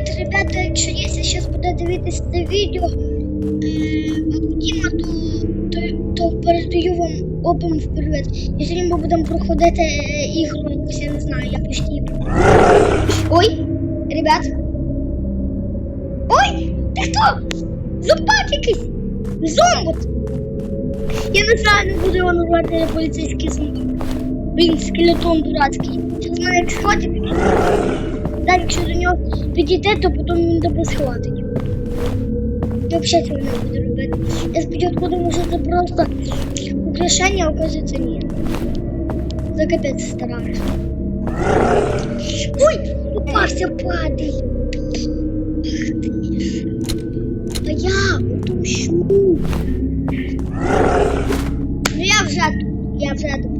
Значить, ребята, якщо є зараз буде дивитися це відео, Діма, то, то, то передаю вам обом вперед. І сьогодні ми будемо проходити е, ігру якусь, я не знаю, я почти. Ой, ребят. Ой, ти хто? Зубак якийсь! Зомбот! Я не знаю, не буду його назвати поліцейський зомбак. Він скелетон дурацький. Зараз в мене схватить. Так, якщо до нього підійти, то потім він тебе схватить. Я взагалі цього не буду робити. Я спочатку думав, що це просто украшення, а оказується ні. За капець стараюсь. Ой, упався падай. Ах ти. А я отомщу. Ну я вже тут, я вже тут.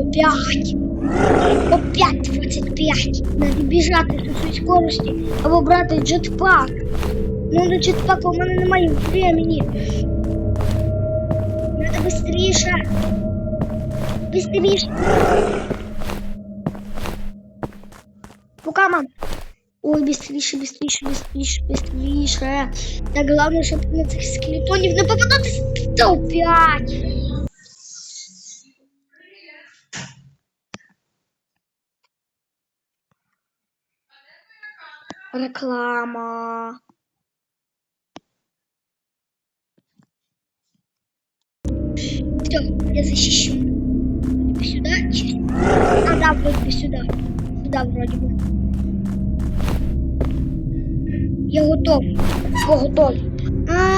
Опять. Опять 25. Надо біжати з усієї скорості або брати джетпак. Ну до джетпака у мене немає времени. Надо быстріше. Быстріше. Пока, мам. Ой, быстріше, быстріше, быстріше, быстріше. Так головне, щоб на цих скелетонів не попадатись. Та опять. Реклама. Все, я защищу. Либо сюда, через... А, да, вроде бы сюда. Сюда вроде бы. Я готов. О, готов.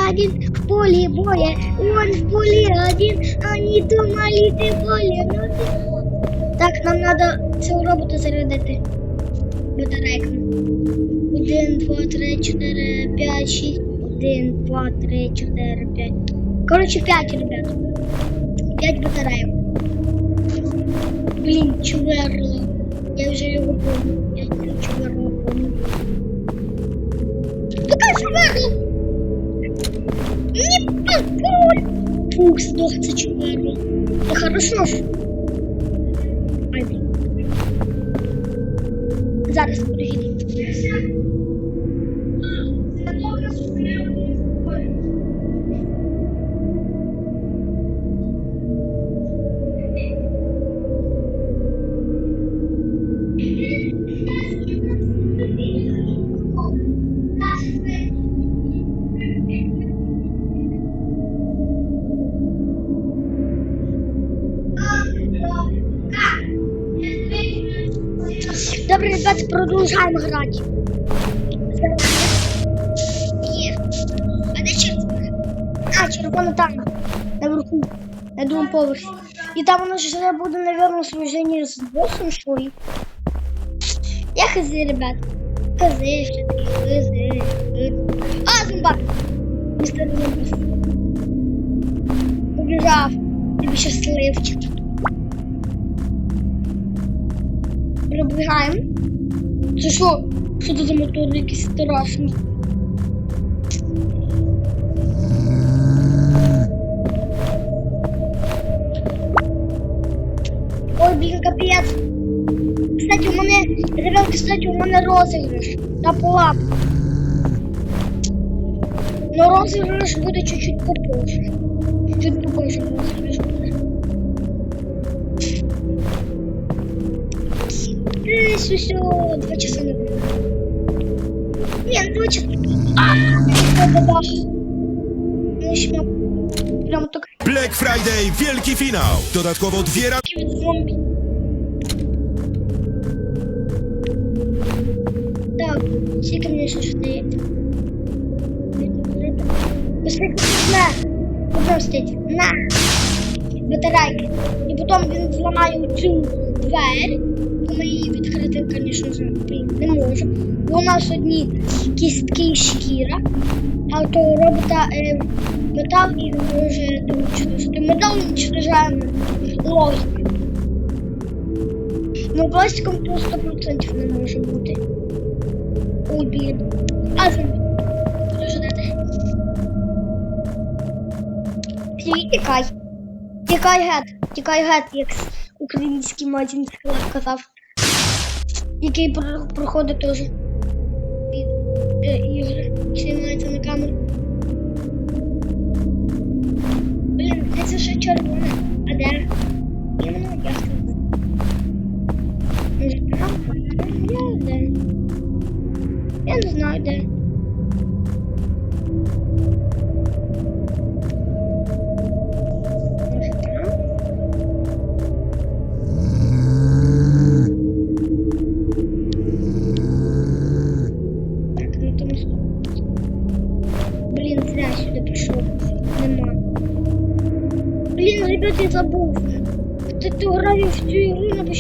Один в поле боя, он в поле один, они думали, ты поле, но ты... Так, нам надо цього робота зарядити батарейками. Один, два, три, чотири, п'ять, шість. Один, два, три, чотири, п'ять. Коротше, п'ять, ребят. П'ять батарейок. Блін, чуверло. Я вже його помню. Я чуверло помню. Така чуверло! Не популь! Фух, здох це чуверло. Та хорошо successfully. Добре, ребят, продовжаємо грати. Є. А де червона? А, червона там, наверху, на другому поверсі. І там нас вже буде, наверное, сражение з боссом, що ли. Я хз, ребят. Хз, що таке, хз. А, зомбак! Містер Зомбас. Побіжав. Тобі щасливчик. Пробігаємо. Це що? Що це за мотор якийсь страшний? Ой, блін, капець. Кстати, у мене, ребят, кстати, у мене розіграш на полап. Но розіграш буде чуть-чуть попозже. Чуть попозже розіграш буде. Десь усё, два часа не было. Нет, два часа. А, да-да-да. Ну, еще прям так Black Friday, wielki finał. Dodatkowo dwie ra- від зомбі. Так, скільки мені ще стоїть? Быстренько, на! Потім стоїть, на! Батарейки. І потім він зламає цю двері. То ми її відкрити, звісно не можемо. У нас одні кістки і шкіра, а то робота е, метал і може уничтожити. Метал уничтожаємо логіку. Ну, пластиком то 100% не може бути. Ой. А, зомбі. Буду тікай. Тікай гет. Тікай гет, як український матінський казав. Який про- проходить теж. е, ігри знімається на камеру.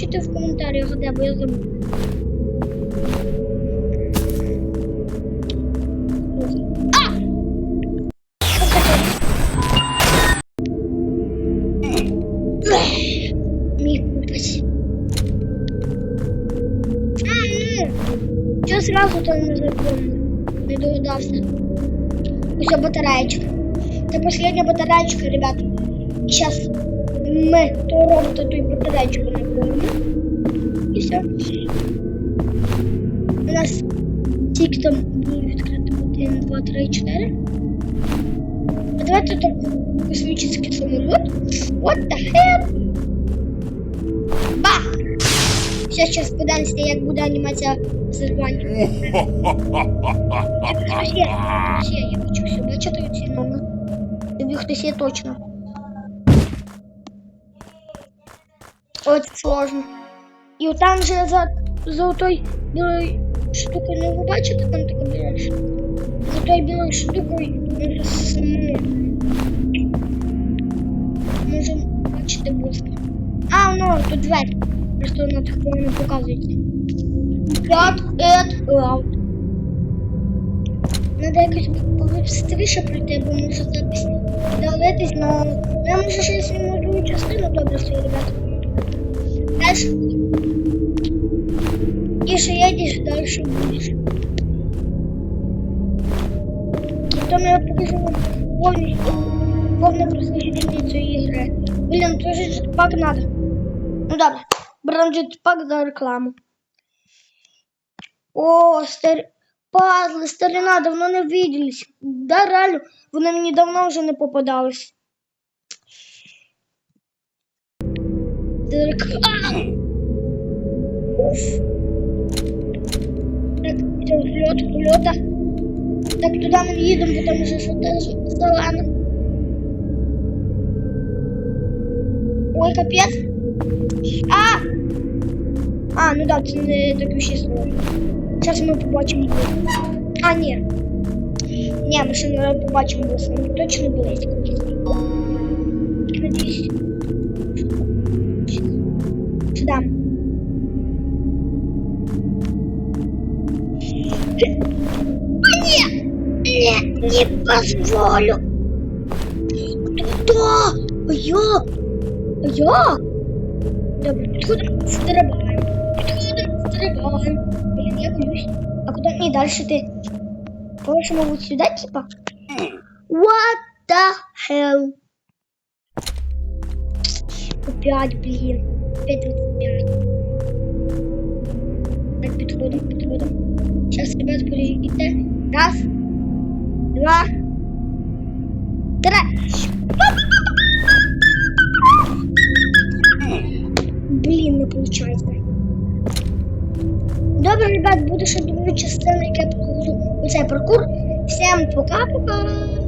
Напишіть в коментарях, де бо я забув. А! М-м-м. сразу то не запомнил. Не догадался. Все, батареечка. Это последняя батареечка, ребят. Сейчас мы то робот, то и батареечку И все. У нас тільки там буде відкрити 1, 2, 3, 4. А давайте так космический самолет. What the hell? Бах! Сейчас подивимося, як буде анімація взривання. Хтось є, хтось є, я хочу все бачити ці номер. Тобі хтось є точно. Це сложно. І там же за, за той білою штукою, ну ви бачите, там така біла штука. За той білою штукою може саму. Можемо бачити быстро. А, ну, тут двері. Просто вона так не показується. Cut it out. Надо якось побыстріше пройти, бо може запись дивитись, но я може щось не можу частину добре свої ребята. Дальше. Тише едешь, дальше будешь. Потом я покажу вам повністю повне прослеження цієї ігри. Блін, тоже джетпак надо. Ну добре, беремо джетпак за рекламу. О, стар... Пазли, старина, давно не виделись. Да, реально, вони мені давно вже не попадались. Так, а! Уф. Так, це взльот, польота. Так, туди ми не їдемо, бо там вже що теж зелено. Ой, капець. А! А, ну да, це не так ще слово. Зараз ми побачимо. А, ні. Ні, ми ще не побачимо, бо це точно близько. Надіюсь. Сюда. А, Ні! Ні, не позволю. Кто? Я? Я? Добре, підходимо, стрибаємо. Підходимо, стрибаємо. Блін, я боюсь. А куди мені далі ти? Короче, мабуть, сюди, типа? What the hell? Опять, блін. Опять 25. Так, підходимо, підходимо. Сейчас, ребят, подождите. Раз, два, три. Блін, не получается. Добре, ребят, буде ще друга частина, яка я покажу оцей паркур. Всім пока-пока.